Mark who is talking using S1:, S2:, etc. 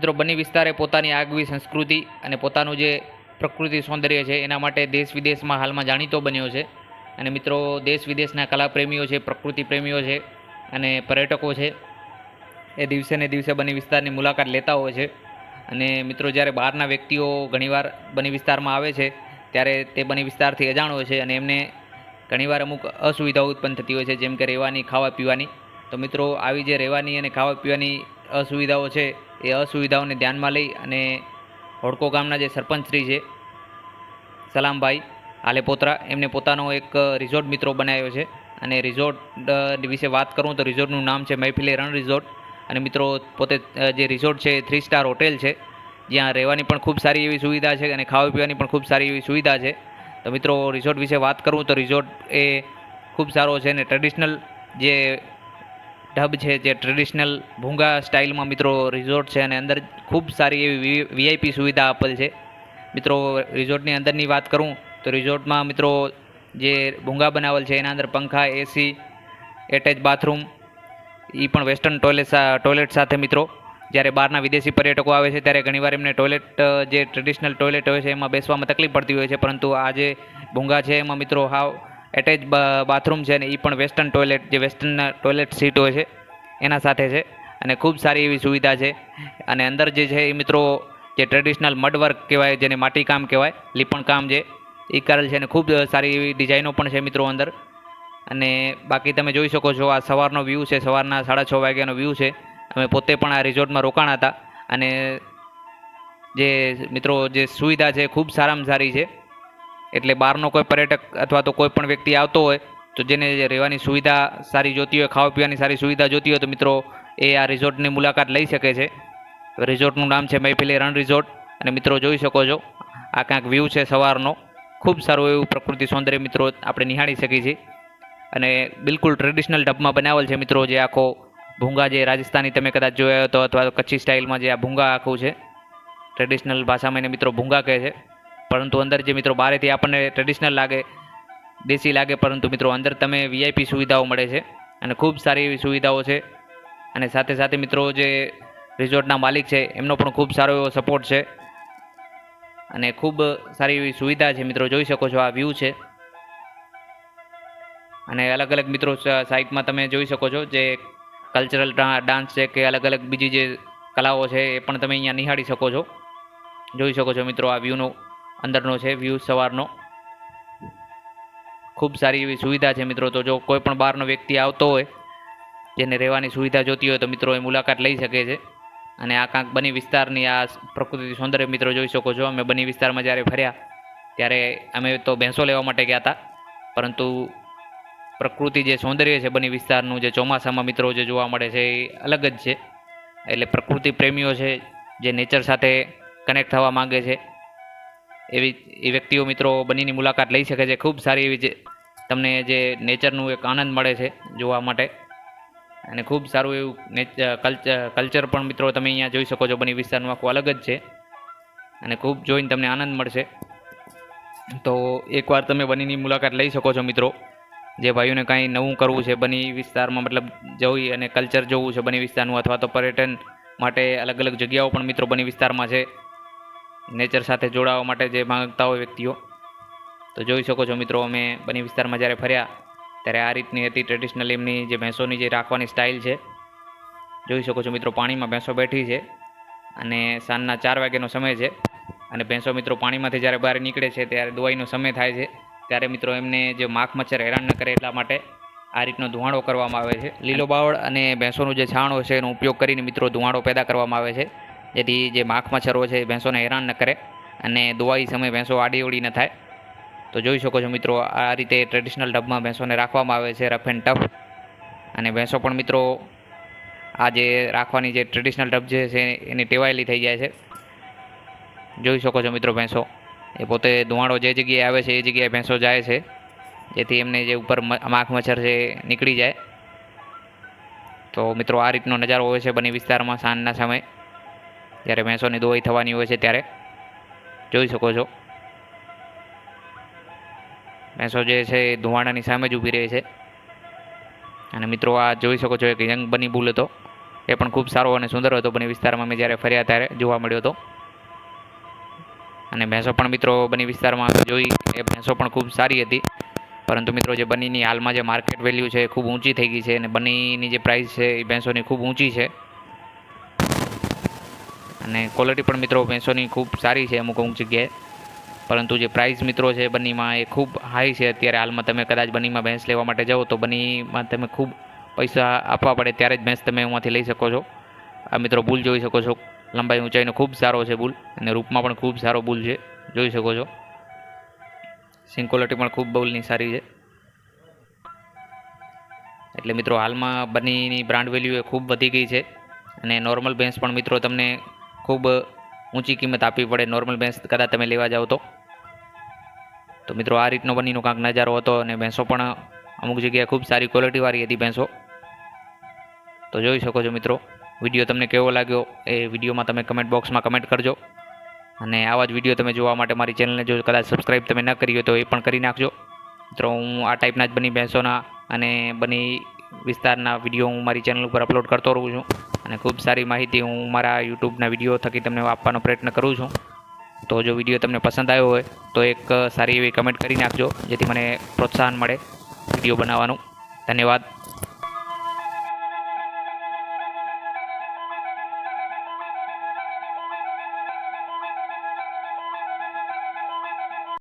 S1: મિત્રો બની વિસ્તારે પોતાની આગવી સંસ્કૃતિ અને પોતાનું જે પ્રકૃતિ સૌંદર્ય છે, એના માટે દેશ વિદેશમાં હાલમાં જાણીતો બન્યો છે. અને મિત્રો, દેશ વિદેશના કલાપ્રેમીઓ છે, પ્રકૃતિ પ્રેમીઓ છે અને પર્યટકો છે, એ દિવસે ને દિવસે બંને વિસ્તારની મુલાકાત લેતા હોય છે. અને મિત્રો, જ્યારે બહારના વ્યક્તિઓ ઘણીવાર બની વિસ્તારમાં આવે છે, ત્યારે તે બંને વિસ્તારથી અજાણ હોય છે અને એમને ઘણીવાર અમુક અસુવિધાઓ ઉત્પન્ન થતી હોય છે, જેમ કે રહેવાની ખાવા પીવાની તો મિત્રો, આવી જે રહેવાની અને ખાવા પીવાની અસુવિધાઓ છે એ અસુવિધાઓને ધ્યાનમાં લઈ અને હોડકો ગામના જે સરપંચશ્રી છે, સલામભાઈ આલેપોત્રા, એમને પોતાનો એક રિઝોર્ટ મિત્રો બનાવ્યો છે. અને રિઝોર્ટ વિશે વાત કરું તો રિઝોર્ટનું નામ છે મહેફિલે રણ રિઝોર્ટ. અને મિત્રો, પોતે જે રિઝોર્ટ છે થ્રી સ્ટાર હોટેલ છે. જ્યાં રહેવાની પણ ખૂબ સારી એવી સુવિધા છે અને ખાવા પીવાની પણ ખૂબ સારી એવી સુવિધા છે. તો મિત્રો, રિઝોર્ટ વિશે વાત કરું તો રિઝોર્ટ એ ખૂબ સારો છે અને ટ્રેડિશનલ જે ઢબ છે જે ટ્રેડિશનલ ભૂંગા સ્ટાઇલમાં મિત્રો રિઝોર્ટ છે અને અંદર ખૂબ સારી એવી વીઆઈપી સુવિધા આપેલ છે. મિત્રો રિઝોર્ટની અંદરની વાત કરું, તો રિઝોર્ટમાં મિત્રો જે ભૂંગા બનાવેલ છે, એના અંદર પંખા એસી એટેચ બાથરૂમ એ પણ વેસ્ટર્ન ટોયલેટ ટોયલેટ સાથે મિત્રો. જ્યારે બહારના વિદેશી પર્યટકો આવે છે, ત્યારે ઘણીવાર એમને ટોયલેટ જે ટ્રેડિશનલ ટોયલેટ હોય છે, એમાં બેસવામાં તકલીફ પડતી હોય છે. પરંતુ આ જે ભૂંગા છે, એમાં મિત્રો હાવ એટેચ બાથરૂમ છે ને એ પણ વેસ્ટર્ન ટોયલેટ જે વેસ્ટર્ન ટોયલેટ સીટ છે, એના સાથે છે. અને ખૂબ સારી એવી સુવિધા છે. અને અંદર જે છે એ મિત્રો, જે ટ્રેડિશનલ મડ વર્ક કહેવાય, જેને માટીકામ કહેવાય લીપણકામ જે એ કરેલ છે અને ખૂબ સારી એવી ડિઝાઇનો પણ છે મિત્રો અંદર. અને બાકી તમે જોઈ શકો છો, આ સવારનો વ્યૂ છે, સવારના સાડા છ વાગ્યાનો વ્યૂ છે. અમે પોતે પણ આ રિઝોર્ટમાં રોકાણા હતા. અને જે મિત્રો, જે સુવિધા છે, ખૂબ સારામાં સારી છે. એટલે બહારનો કોઈ પર્યટક અથવા તો કોઈ પણ વ્યક્તિ આવતો હોય, તો જેને રહેવાની સુવિધા સારી જોતી હોય, ખાવા પીવાની સારી સુવિધા જોતી હોય, તો મિત્રો એ આ રિઝોર્ટની મુલાકાત લઈ શકે છે. રિઝોર્ટનું નામ છે મૈફિલી રણ રિઝોર્ટ અને મિત્રો જોઈ શકો છો, આ કાંઈક વ્યૂ છે સવારનો. ખૂબ સારું એવું પ્રકૃતિ સૌંદર્ય મિત્રો આપણે નિહાળી શકીએ છીએ. અને બિલકુલ ટ્રેડિશનલ ઢબમાં બનાવેલ છે મિત્રો જે આખો ભૂંગા જે રાજસ્થાની તમે કદાચ જોયો હતો અથવા કચ્છી સ્ટાઇલમાં જે આ ભૂંગા આખું છે. ટ્રેડિશનલ ભાષામાં એને મિત્રો ભૂંગા કહે છે. પરંતુ અંદર જે મિત્રો બહારેથી આપણને ટ્રેડિશનલ લાગે, દેશી લાગે, પરંતુ મિત્રો અંદર તમે વીઆઈપી સુવિધાઓ મળે છે અને ખૂબ સારી એવી સુવિધાઓ છે. અને સાથે સાથે મિત્રો જે રિઝોર્ટના માલિક છે, એમનો પણ ખૂબ સારો એવો સપોર્ટ છે. અને ખૂબ સારી એવી સુવિધા છે મિત્રો, જોઈ શકો છો આ વ્યૂ છે. અને અલગ અલગ મિત્રો સાઇટમાં તમે જોઈ શકો છો જે કલ્ચરલ ડાન્સ છે કે અલગ અલગ બીજી જે કલાઓ છે એ પણ તમે અહીંયા નિહાળી શકો છો. જોઈ શકો છો મિત્રો આ વ્યૂનો અંદરનો છે વ્યૂ સવારનો. ખૂબ સારી એવી સુવિધા છે મિત્રો, તો જો કોઈ પણ બહારનો વ્યક્તિ આવતો હોય, જેને રહેવાની સુવિધા જોતી હોય, તો મિત્રો એ મુલાકાત લઈ શકે છે. અને આ કાંક બની વિસ્તારની આ પ્રકૃતિ સૌંદર્ય મિત્રો જોઈ શકો છો. અમે બની વિસ્તારમાં જ્યારે ફર્યા, ત્યારે અમે તો ભેંસો લેવા માટે ગયા હતા. પરંતુ પ્રકૃતિ જે સૌંદર્ય છે બની વિસ્તારનું, જે ચોમાસામાં મિત્રો જે જોવા મળે છે, એ અલગ જ છે. એટલે પ્રકૃતિ પ્રેમીઓ છે, જે નેચર સાથે કનેક્ટ થવા માગે છે. એવી, એ વ્યક્તિઓ મિત્રો બનીની મુલાકાત લઈ શકે છે. ખૂબ સારી એવી જે તમને જે નેચરનું એક આનંદ મળે છે જોવા માટે. અને ખૂબ સારું એવું કલ્ચર પણ મિત્રો તમે અહીંયા જોઈ શકો છો. બની વિસ્તારનું આખું અલગ જ છે. અને ખૂબ જોઈને તમને આનંદ મળશે. તો એકવાર તમે બનીની મુલાકાત લઈ શકો છો મિત્રો. જે ભાઈઓને કાંઈ નવું કરવું છે બની વિસ્તારમાં, મતલબ જવી અને કલ્ચર જોવું છે બની વિસ્તારનું, અથવા તો પર્યટન માટે અલગ અલગ જગ્યાઓ પણ મિત્રો બની વિસ્તારમાં છે. નેચર સાથે જોડાવા માટે જે માંગતા હોય વ્યક્તિઓ. તો જોઈ શકો છો મિત્રો, અમે બની વિસ્તારમાં જ્યારે ફર્યા, ત્યારે આ રીતની હતી ટ્રેડિશનલ એમની જે ભેંસોની જે રાખવાની સ્ટાઇલ છે. જોઈ શકો છો મિત્રો, પાણીમાં ભેંસો બેઠી છે અને સાંજના ચાર વાગ્યાનો સમય છે. અને ભેંસો મિત્રો પાણીમાંથી જ્યારે બહાર નીકળે છે, ત્યારે દુવાઈનો સમય થાય છે. ત્યારે મિત્રો એમને જે માખ મચ્છર હેરાન ન કરે એટલા માટે આ રીતનો ધુવાડો કરવામાં આવે છે. લીલો બાવળ અને ભેંસોનું જે છાણ હોય છે, એનો ઉપયોગ કરીને મિત્રો ધુવાડો પેદા કરવામાં આવે છે. જેથી જે માખ મચ્છરો છે ભેંસોને હેરાન ન કરે અને દુવાઈ સમયે ભેંસો આડી અવડી ન થાય. તો જોઈ શકો છો મિત્રો, આ રીતે ટ્રેડિશનલ ઢબમાં ભેંસોને રાખવામાં આવે છે રફ એન્ડ ટફ અને ભેંસો પણ મિત્રો, આ જે રાખવાની જે ટ્રેડિશનલ ઢબ છે એની ટેવાયેલી થઈ જાય છે. જોઈ શકો છો મિત્રો ભેંસો, એ પોતે ધુમાડો જે જગ્યાએ આવે છે એ જગ્યાએ ભેંસો જાય છે, જેથી એમને જે ઉપર માખ મચ્છર છે નીકળી જાય. તો મિત્રો, આ રીતનો નજારો હોય છે બની વિસ્તારમાં સાંજના સમયે. જ્યારે ભેંસોની દોવાઈ થવાની હોય છે ત્યારે જોઈ શકો છો. ભેંસો જે છે એ ધુવાડાની સામે જ ઊભી રહે છે. અને મિત્રો, આ જોઈ શકો છો એક યંગ બની બુલ હતો. એ પણ ખૂબ સારો અને સુંદર હતો બની વિસ્તારમાં. અમે જ્યારે ફર્યા ત્યારે જોવા મળ્યો હતો. અને ભેંસો પણ મિત્રો બની વિસ્તારમાં અમે જોઈ એ ભેંસો પણ ખૂબ સારી હતી. પરંતુ મિત્રો, જે બનીની હાલમાં જે માર્કેટ વેલ્યુ છે એ ખૂબ ઊંચી થઈ ગઈ છે. અને બનીની જે પ્રાઇસ છે એ ભેંસોની ખૂબ ઊંચી છે. અને ક્વોલિટી પણ મિત્રો ભેંસોની ખૂબ સારી છે અમુક અમુક જગ્યાએ. પરંતુ જે પ્રાઇસ મિત્રો છે બનીમાં એ ખૂબ હાઈ છે. અત્યારે હાલમાં તમે કદાચ બનીમાં ભેંસ લેવા માટે જાઓ તો બનીમાં તમે ખૂબ પૈસા આપવા પડે ત્યારે જ ભેંસ તમે એમાંથી લઈ શકો છો. આ મિત્રો બુલ જોઈ શકો છો. લંબાઈ ઊંચાઈનો ખૂબ સારો છે બુલ અને રૂપમાં પણ ખૂબ સારો બુલ છે. જોઈ શકો છો. સિંગ ક્વોલિટી પણ ખૂબ બુલની સારી છે. એટલે મિત્રો હાલમાં બનીની બ્રાન્ડ વેલ્યુ એ ખૂબ વધી ગઈ છે. અને નોર્મલ ભેંસ પણ મિત્રો તમને ખૂબ ઊંચી કિંમત આપવી પડે. નોર્મલ ભેંસ કદાચ તમે લેવા જાઓ તો. તો મિત્રો, આ રીતનો બનીનો કાંક નજારો હતો અને ભેંસો પણ અમુક જગ્યાએ ખૂબ સારી ક્વોલિટીવાળી હતી ભેંસો. તો જોઈ શકો છો મિત્રો, વીડિયો તમને કેવો લાગ્યો એ વિડીયોમાં તમે કમેન્ટ બોક્સમાં કમેન્ટ કરજો. અને આવા જ વીડિયો તમે જોવા માટે મારી ચેનલને જો કદાચ સબસ્ક્રાઈબ તમે ન કરી હોય તો એ પણ કરી નાખજો. મિત્રો, હું આ ટાઈપના જ બની ભેંસોના અને બની વિસ્તારના વીડિયો હું મારી ચેનલ ઉપર અપલોડ કરતો રહું છું. અને ખૂબ સારી માહિતી હું મારા યુટ્યુબના વીડિયો થકી તમને આપવાનો પ્રયત્ન કરું છું. તો જો વીડિયો તમને પસંદ આવ્યો હોય, તો એક સારી એવી કમેન્ટ કરી નાખજો, જેથી મને પ્રોત્સાહન મળે વીડિયો બનાવવાનું. ધન્યવાદ.